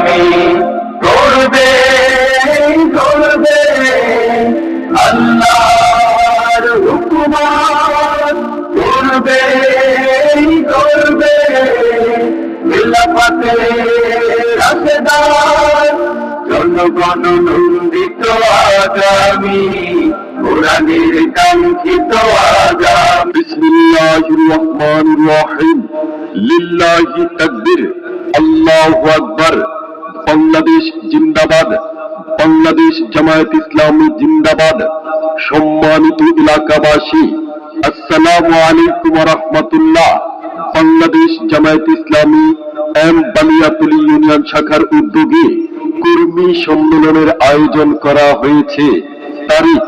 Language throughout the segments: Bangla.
আগামী করবে করবে আল্লাহর হুকুমাত করবে করবে খিলাফতে রাশেদার জনগণ নন্দিত আগামী কোরআনের কাঙ্ক্ষিত আগামী বিসমিল্লাহির রহমানির রহিম। লিল্লাহি তাকবীর। আল্লাহু আকবার। বাংলাদেশ জিন্দাবাদ। বাংলাদেশ জামায়াত ইসলামী জিন্দাবাদ। সম্মানিত এলাকাবাসী, আসসালামু আলাইকুম রাহমাতুল্লাহ বাংলাদেশ জামায়াত ইসলামী এম বালিয়াতুলি ইউনিয়ন শাখার উদ্যোগে কর্মী সম্মেলনের আয়োজন করা হয়েছে। তারিখ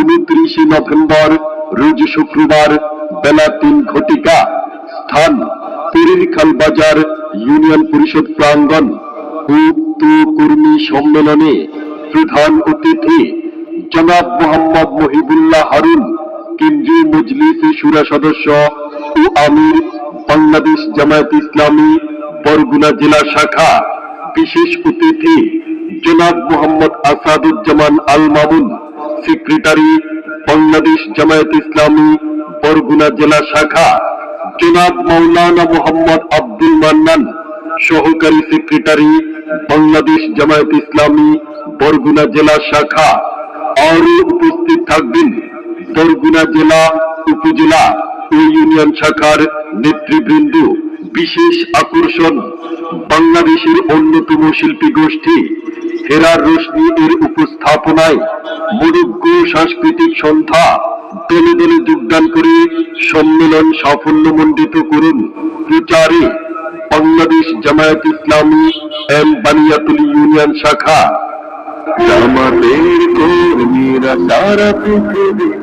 উনত্রিশে নভেম্বর, রোজ শুক্রবার বেলা তিন ঘটিকা। স্থান পেরিরখাল বাজার ইউনিয়ন পরিষদ প্রাঙ্গণ। কর্মী সম্মেলনে প্রধান অতিথি জনাব মোহাম্মদ মহিবুল্লাহ হারুন, কেন্দ্রীয় মজলিস সুরা সদস্য ও আমির বাংলাদেশ জামায়াত ইসলামী বরগুনা জেলা শাখা বিশেষ অতিথি জনাব মোহাম্মদ আসাদুজ্জামান আল মামুন, সেক্রেটারি বাংলাদেশ জামায়াত ইসলামী বরগুনা জেলা শাখা জনাব মৌলানা মোহাম্মদ আব্দুল মান্নান সহকারী সেক্রেটারি, বাংলাদেশ জামায়াত ইসলামী, বরগুনা জেলা শাখা। আরও উপস্থিত থাকবেন বরগুনা জেলা উপজেলা ও ইউনিয়ন শাখার নেতৃবৃন্দ। বিশেষ আকর্ষণ, বাংলাদেশের অন্যতম শিল্পী গোষ্ঠী হেরার রশ্মি এর উপস্থাপনায় মনোজ্ঞ সাংস্কৃতিক সন্ধ্যা দলে দলে যোগদান করে সম্মেলন সাফল্যমণ্ডিত করুন। প্রচারে বাংলাদেশ জামায়াত ইসলামী এম বানিয়াতুল ইউনিয়ন শাখা। আমাদের কর্মীরা সারা পৃথিবীতে